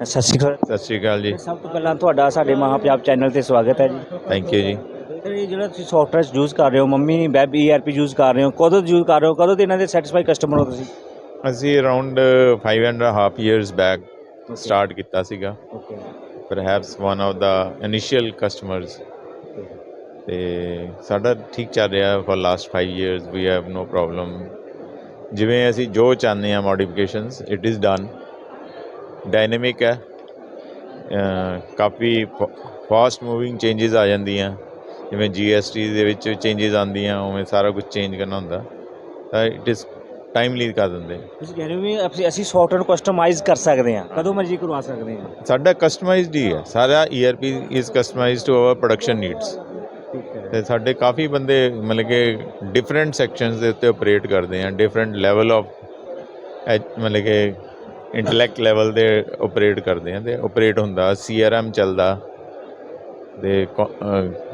ਸਤਿ ਸ਼੍ਰੀ ਅਕਾਲ। ਸਤਿ ਸ਼੍ਰੀ ਅਕਾਲ ਜੀ। ਸਭ ਤੋਂ ਪਹਿਲਾਂ ਤੁਹਾਡਾ ਸਾਡੇ ਮਹਾਂ ਪੰਜਾਬ ਚੈਨਲ ਤੇ ਸਵਾਗਤ ਹੈ ਜੀ। ਥੈਂਕ ਯੂ ਜੀ। ਇਹ ਜਿਹੜਾ ਤੁਸੀਂ ਸੌਫਟਵੇਅਰ ਯੂਜ਼ ਕਰ ਰਹੇ ਹੋ ਮੰਮੀ ਵੈਬ ਈਆਰਪੀ ਯੂਜ਼ ਕਰ ਰਹੇ ਹੋ। ਕਦੋਂ ਯੂਜ਼ ਕਰ ਰਹੇ ਹੋ? ਕਦੋਂ ਤੇ ਇਹਨਾਂ ਦੇ ਸੈਟੀਸਫਾਈ ਕਸਟਮਰ ਹੋ ਤੁਸੀਂ? ਅਸੀਂ around 5 and half years back start ਕੀਤਾ ਸੀਗਾ। Okay perhaps one of the initial customers ਤੇ ਸਾਡਾ ਠੀਕ ਚੱਲ ਰਿਹਾ for last 5 years we have no problem ਜਿਵੇਂ ਅਸੀਂ ਜੋ ਚਾਹੁੰਦੇ ਆ modifications it is done dynamic ਹੈ। ਕਾਫੀ ਫਾਸਟ ਮੂਵਿੰਗ ਚੇਂਜਸ ਆ ਜਾਂਦੀਆਂ। ਜਿਵੇਂ ਜੀਐਸਟੀ ਦੇ ਵਿੱਚ ਚੇਂਜਸ ਆਉਂਦੀਆਂ ਉਵੇਂ ਸਾਰਾ ਕੁਝ ਚੇਂਜ ਕਰਨਾ ਹੁੰਦਾ। ਤਾਂ ਇਟ ਇਜ਼ ਟਾਈਮਲੀ ਕਰ ਦਿੰਦੇ। ਤੁਸੀਂ ਕਹਿ ਹੋ ਵੀ ਅਸੀਂ ਸੌਫਟਵੇਅਰ ਕਸਟਮਾਈਜ਼ ਕਰ ਸਕਦੇ ਹਾਂ। ਕਦੋਂ ਮਰਜ਼ੀ ਕਰਵਾ ਸਕਦੇ ਹਾਂ। ਸਾਡਾ ਕਸਟਮਾਈਜ਼ਡ ਹੀ ਹੈ। ਸਾਰਾ ERP is customized to our production needs ਤੇ ਸਾਡੇ ਕਾਫੀ ਬੰਦੇ ਮਤਲਬ ਕਿ ਡਿਫਰੈਂਟ ਸੈਕਸ਼ਨਸ ਦੇ ਉੱਤੇ ਆਪਰੇਟ ਕਰਦੇ ਆ। ਡਿਫਰੈਂਟ ਲੈਵਲ ਆਫ ਮਤਲਬ ਕਿ ਇੰਟੈਲੈਕਟ ਲੈਵਲ ਦੇ ਆਪਰੇਟ ਕਰਦੇ ਆ ਤੇ ਆਪਰੇਟ ਹੁੰਦਾ ਸੀਆਰਐਮ ਚੱਲਦਾ ਤੇ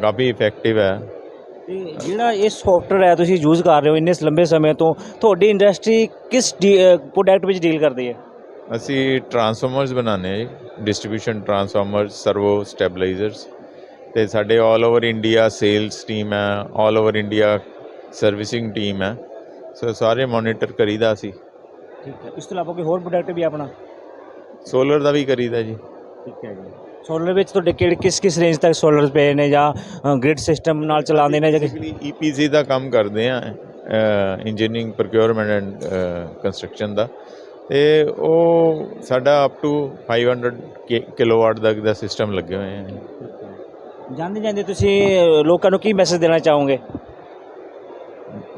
ਕਾਫੀ ਇਫੈਕਟਿਵ ਹੈ। ਤੇ ਜਿਹੜਾ ਇਹ ਸੌਫਟਵੇਅਰ ਹੈ ਤੁਸੀਂ ਯੂਜ਼ ਕਰ ਰਹੇ ਹੋ ਇੰਨੇ ਲੰਬੇ ਸਮੇਂ ਤੋਂ ਤੁਹਾਡੀ ਇੰਡਸਟਰੀ ਕਿਸ ਪ੍ਰੋਡਕਟ ਵਿੱਚ ਡੀਲ ਕਰਦੀ ਹੈ? ਅਸੀਂ ਟਰਾਂਸਫਾਰਮਰਸ ਬਣਾਉਂਦੇ ਹਾਂ ਡਿਸਟ੍ਰੀਬਿਊਸ਼ਨ ਟਰਾਂਸਫਾਰਮਰਸ ਸਰਵੋ ਸਟੈਬਲਾਈਜ਼ਰਸ ਤੇ ਸਾਡੇ all over India sales team ਹੈ all over India servicing team ਹੈ। ਸੋ ਸਾਰੇ ਮੋਨੀਟਰ ਕਰੀਦਾ ਅਸੀਂ। ਠੀਕ ਹੈ। ਇਸ ਤੋਂ ਇਲਾਵਾ ਕੋਈ ਹੋਰ ਪ੍ਰੋਡਕਟ ਵੀ ਆਪਣਾ? ਸੋਲਰ ਦਾ ਵੀ ਕਰੀਦਾ ਜੀ। ਠੀਕ ਹੈ ਜੀ। ਸੋਲਰ ਵਿੱਚ ਤੁਹਾਡੇ ਕਿਹੜੇ ਕਿਸ ਕਿਸ ਰੇਂਜ ਤੱਕ ਸੋਲਰ ਪਏ ਨੇ ਜਾਂ ਗ੍ਰਿਡ ਸਿਸਟਮ ਨਾਲ ਚਲਾਉਂਦੇ ਨੇ ਜਾਂ ਕਿ- ਬੇਸਿਕਲੀ ਈਪੀਸੀ ਦਾ ਕੰਮ ਕਰਦੇ ਆ ਇੰਜੀਨੀਅਰਿੰਗ ਪ੍ਰੋਕਿਉਰਮੈਂਟ ਐਂਡ ਕੰਸਟਰਕਸ਼ਨ ਦਾ। ਤੇ ਉਹ ਸਾਡਾ ਅਪ ਟੂ 500 ਕਿਲੋਵਾਟ ਤੱਕ ਦਾ ਸਿਸਟਮ ਲੱਗੇ ਹੋਏ ਆ ਜਾਂਦੇ ਜਾਂਦੇ ਤੁਸੀਂ ਅ, ਲੋਕਾਂ ਨੂੰ ਕੀ ਮੈਸੇਜ ਦੇਣਾ ਚਾਹੋਗੇ?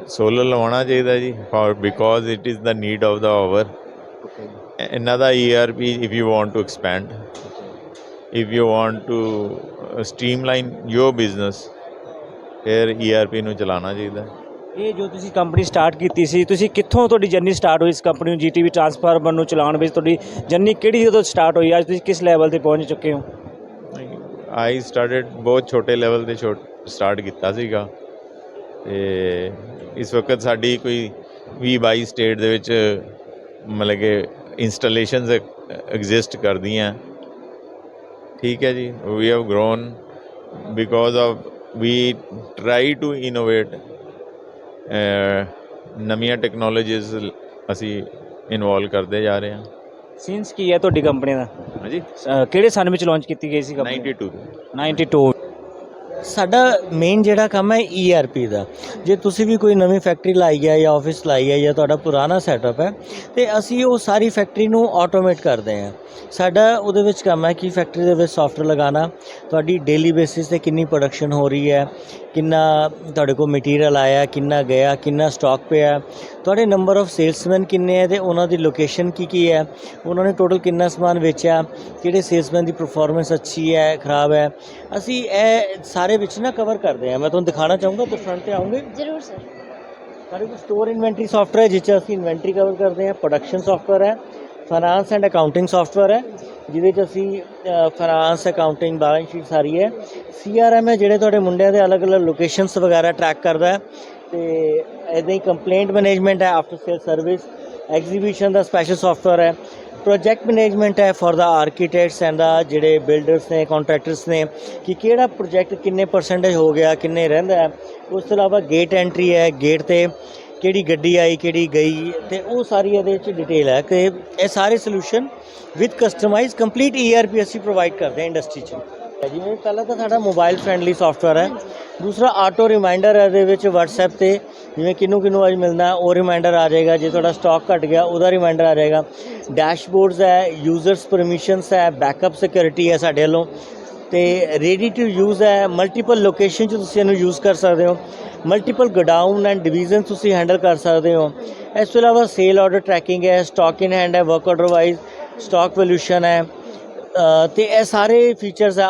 ਸੋਲਰ ਲਵਾਉਣਾ ਚਾਹੀਦਾ ਜੀ for because it is the need of the hour another ERP if you want to expand. If you want to uh, streamline your business ਫਿਰ ERP ਨੂੰ ਚਲਾਉਣਾ ਚਾਹੀਦਾ। ਇਹ ਜੋ ਤੁਸੀਂ ਕੰਪਨੀ ਸਟਾਰਟ ਕੀਤੀ ਸੀ ਤੁਸੀਂ ਕਿੱਥੋਂ ਤੁਹਾਡੀ ਜਰਨੀ ਸਟਾਰਟ ਹੋਈ ਇਸ ਕੰਪਨੀ ਨੂੰ? ਜੀਟੀਵੀ ਟਰਾਂਸਫਾਰਮਰ ਨੂੰ ਚਲਾਉਣ ਵਿੱਚ ਤੁਹਾਡੀ ਜਰਨੀ ਕਿਹੜੀ ਜਦੋਂ ਸਟਾਰਟ ਹੋਈ? ਅੱਜ ਤੁਸੀਂ ਕਿਸ ਲੈਵਲ ਤੇ ਪਹੁੰਚ ਚੁੱਕੇ ਹੋ? ਆਈ ਸਟਾਰਟਡ ਬਹੁਤ ਛੋਟੇ ਲੈਵਲ ਤੇ ਸਟਾਰਟ ਕੀਤਾ ਸੀਗਾ। ਤੇ ਇਸ ਵਕਤ ਸਾਡੀ ਕੋਈ 20 22 ਸਟੇਟ ਦੇ ਵਿੱਚ ਮਤਲਬ ਕਿ ਇੰਸਟਾਲੇਸ਼ਨਸ ਐਗਜ਼ਿਸਟ ਕਰਦੀਆਂ। ਠੀਕ ਹੈ ਜੀ we have grown because of we try to innovate ਨਵੀਆਂ ਟੈਕਨੋਲੋਜੀਜ਼ ਅਸੀਂ ਇਨਵੋਲਵ ਕਰਦੇ ਜਾ ਰਹੇ ਹਾਂ। ਸੀਨਸ ਕੀ ਹੈ ਤੁਹਾਡੀ ਕੰਪਨੀ ਦਾ? ਹਾਂਜੀ। ਕਿਹੜੇ ਸਨ ਵਿੱਚ ਲਾਂਚ ਕੀਤੀ ਗਈ ਸੀ ਕੰਪਨੀ 92 92 ਸਾਡਾ ਮੇਨ ਜਿਹੜਾ ਕੰਮ ਹੈ ERP ਦਾ। ਜੇ ਤੁਸੀਂ ਵੀ ਕੋਈ ਨਵੀਂ ਫੈਕਟਰੀ ਲਾਈ ਹੈ ਜਾਂ ਆਫਿਸ ਲਾਈ ਹੈ ਜਾਂ ਤੁਹਾਡਾ ਪੁਰਾਣਾ ਸੈਟਅਪ ਹੈ, ਤੇ ਅਸੀਂ ਉਹ ਸਾਰੀ ਫੈਕਟਰੀ ਨੂੰ ਆਟੋਮੇਟ ਕਰਦੇ ਹਾਂ। ਸਾਡਾ ਉਹਦੇ ਵਿੱਚ ਕੰਮ ਹੈ ਕਿ ਫੈਕਟਰੀ ਦੇ ਵਿੱਚ ਸੌਫਟਵੇਅਰ ਲਗਾਉਣਾ ਤੁਹਾਡੀ ਡੇਲੀ ਬੇਸਿਸ ਤੇ ਕਿੰਨੀ ਪ੍ਰੋਡਕਸ਼ਨ ਹੋ ਰਹੀ ਹੈ ਕਿੰਨਾ ਤੁਹਾਡੇ ਕੋਲ ਮਟੀਰੀਅਲ ਆਇਆ ਕਿੰਨਾ ਗਿਆ ਕਿੰਨਾ ਸਟਾਕ ਪਿਆ ਤੁਹਾਡੇ ਨੰਬਰ ਆਫ ਸੇਲਸਮੈਨ ਕਿੰਨੇ ਹੈ ਤੇ ਉਹਨਾਂ ਦੀ ਲੋਕੇਸ਼ਨ ਕੀ ਕੀ ਹੈ ਉਹਨਾਂ ਨੇ ਟੋਟਲ ਕਿੰਨਾ ਸਮਾਨ ਵੇਚਿਆ ਕਿਹੜੇ ਸੇਲਸਮੈਨ ਦੀ ਪਰਫਾਰਮੈਂਸ ਅੱਛੀ ਹੈ ਖਰਾਬ ਹੈ ਅਸੀਂ ਇਹ ਸਾਰੇ ਵਿੱਚ ਨਾ ਕਵਰ ਕਰਦੇ ਹਾਂ। ਮੈਂ ਤੁਹਾਨੂੰ ਦਿਖਾਣਾ ਚਾਹੂੰਗਾ ਤੇ ਫਰੰਟ ਤੇ ਆਉਂਗੇ ਜ਼ਰੂਰ ਸਰ ਸਾਡੇ ਕੋਲ ਸਟੋਰ ਇਨਵੈਂਟਰੀ ਸੌਫਟਵੇਅਰ ਹੈ ਜਿਸ 'ਚ ਅਸੀਂ ਇਨਵੈਂਟਰੀ ਕਵਰ ਕਰਦੇ ਹਾਂ ਪ੍ਰੋਡਕਸ਼ਨ ਸੌਫਟਵੇਅਰ ਹੈ ਫਾਈਨਾਂਸ ਐਂਡ ਅਕਾਊਂਟਿੰਗ ਸੌਫਟਵੇਅਰ ਹੈ, ਜਿਹਦੇ 'ਚ ਅਸੀਂ ਫਾਈਨਾਂਸ ਅਕਾਊਂਟਿੰਗ ਬੈਲੈਂਸ ਸ਼ੀਟ ਸਾਰੀ ਹੈ। ਸੀਆਰਐਮ ਹੈ, ਜਿਹੜੇ ਤੁਹਾਡੇ ਮੁੰਡਿਆਂ ਦੇ ਅਲੱਗ-ਅਲੱਗ ਲੋਕੇਸ਼ਨਸ ਵਗੈਰਾ ਟਰੈਕ ਕਰਦਾ ਹੈ। ਤੇ ਇਦਾਂ ਹੀ ਕੰਪਲੇਂਟ ਮੈਨੇਜਮੈਂਟ ਹੈ ਆਫਟਰ ਸੇਲ ਸਰਵਿਸ ਐਗਜ਼ੀਬਿਸ਼ਨ ਦਾ ਸਪੈਸ਼ਲ ਸੌਫਟਵੇਅਰ ਹੈ। ਪ੍ਰੋਜੈਕਟ ਮੈਨੇਜਮੈਂਟ ਹੈ for the architects and the ਜਿਹੜੇ ਬਿਲਡਰਸ ਨੇ ਕੰਟਰੈਕਟਰਸ ਨੇ, ਕਿ ਕਿਹੜਾ ਪ੍ਰੋਜੈਕਟ ਕਿੰਨੇ ਪਰਸੈਂਟੇਜ ਹੋ ਗਿਆ, ਕਿੰਨੇ ਰਹਿੰਦਾ ਉਸ ਤੋਂ ਇਲਾਵਾ ਗੇਟ ਐਂਟਰੀ ਹੈ ਗੇਟ ਤੇ ਕਿਹੜੀ ਗੱਡੀ ਆਈ, ਕਿਹੜੀ ਗਈ, ਤੇ ਉਹ ਸਾਰੀ ਇਹਦੇ ਵਿੱਚ ਡਿਟੇਲ ਹੈ ਕਿ ਇਹ ਸਾਰੇ solution with customize complete ERP ਅਸੀਂ ਪ੍ਰੋਵਾਈਡ ਕਰਦੇ ਹਾਂ ਇੰਡਸਟਰੀ 'ਚ। ਜਿਵੇਂ ਪਹਿਲਾਂ ਤਾਂ ਸਾਡਾ ਮੋਬਾਈਲ ਫ੍ਰੈਂਡਲੀ ਸੌਫਟਵੇਅਰ ਹੈ। ਦੂਸਰਾ ਆਟੋ ਰਿਮਾਈਂਡਰ ਹੈ ਇਹਦੇ ਵਿੱਚ WhatsApp ਤੇ, ਜਿਵੇਂ ਕਿਨੂੰ ਕਿਨੂੰ ਅੱਜ ਮਿਲਣਾ, ਉਹ ਰਿਮਾਈਂਡਰ ਆ ਜਾਏਗਾ। ਜੇ ਤੁਹਾਡਾ ਸਟਾਕ ਘਟ ਗਿਆ, ਉਹਦਾ ਰਿਮਾਈਂਡਰ ਆ ਜਾਏਗਾ। ਡੈਸ਼ਬੋਰਡਸ ਹੈ ਯੂਜ਼ਰਸ ਪਰਮਿਸ਼ਨਸ ਹੈ ਬੈਕਅਪ ਸਿਕਿਉਰਿਟੀ ਹੈ ਸਾਡੇ ਵੱਲੋਂ। ਤੇ ਰੈਡੀ ਟੂ ਯੂਜ਼ ਹੈ ਮਲਟੀਪਲ ਲੋਕੇਸ਼ਨ 'ਚ ਤੁਸੀਂ ਇਹਨੂੰ ਯੂਜ਼ ਕਰ ਸਕਦੇ ਹੋ। ਮਲਟੀਪਲ ਗੋਡਾਊਨ ਐਂਡ ਡਿਵੀਜ਼ਨ ਤੁਸੀਂ ਹੈਂਡਲ ਕਰ ਸਕਦੇ ਹੋ। ਇਸ ਤੋਂ ਇਲਾਵਾ ਸੇਲ ਆਰਡਰ ਟਰੈਕਿੰਗ ਹੈ ਸਟਾਕ ਇਨ ਹੈਂਡ ਹੈ work order wise stock valuation ਹੈ। ਅ, ਤੇ ਇਹ ਸਾਰੇ ਫੀਚਰਸ ਹੈ।